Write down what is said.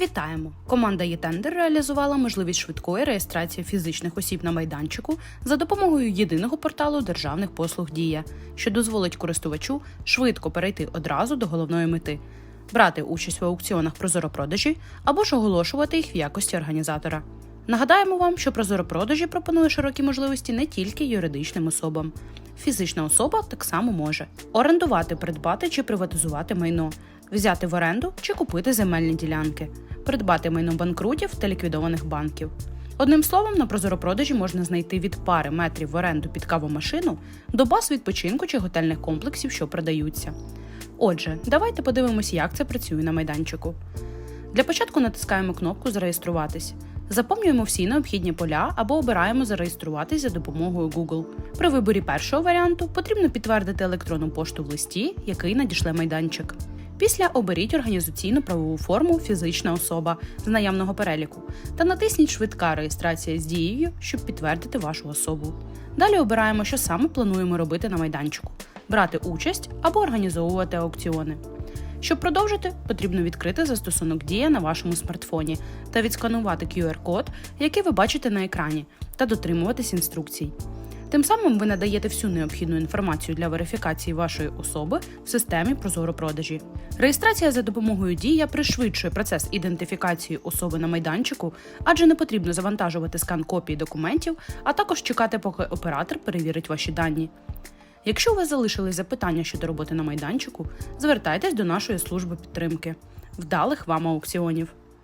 Вітаємо! Команда «Єтендер» реалізувала можливість швидкої реєстрації фізичних осіб на майданчику за допомогою єдиного порталу державних послуг Дія, що дозволить користувачу швидко перейти одразу до головної мети, брати участь в аукціонах прозоропродажі або ж оголошувати їх в якості організатора. Нагадаємо вам, що прозоропродажі пропонує широкі можливості не тільки юридичним особам. Фізична особа так само може орендувати, придбати чи приватизувати майно, взяти в оренду чи купити земельні ділянки, придбати майно банкрутів та ліквідованих банків. Одним словом, на прозоропродажі можна знайти від пари метрів в оренду під кавомашину до баз відпочинку чи готельних комплексів, що продаються. Отже, давайте подивимось, як це працює на майданчику. Для початку натискаємо кнопку Зареєструватись. Заповнюємо всі необхідні поля або обираємо зареєструватись за допомогою Google. При виборі першого варіанту потрібно підтвердити електронну пошту в листі, який надішле майданчик. Після оберіть організаційну правову форму фізична особа з наявного переліку та натисніть Швидка реєстрація з дією, щоб підтвердити вашу особу. Далі обираємо, що саме плануємо робити на майданчику: брати участь або організовувати аукціони. Щоб продовжити, потрібно відкрити застосунок Дія на вашому смартфоні та відсканувати QR-код, який ви бачите на екрані, та дотримуватись інструкцій. Тим самим ви надаєте всю необхідну інформацію для верифікації вашої особи в системі Прозоро-продажі. Реєстрація за допомогою Дія пришвидшує процес ідентифікації особи на майданчику, адже не потрібно завантажувати скан копії документів, а також чекати, поки оператор перевірить ваші дані. Якщо у вас залишились запитання щодо роботи на майданчику, звертайтесь до нашої служби підтримки. Вдалих вам аукціонів!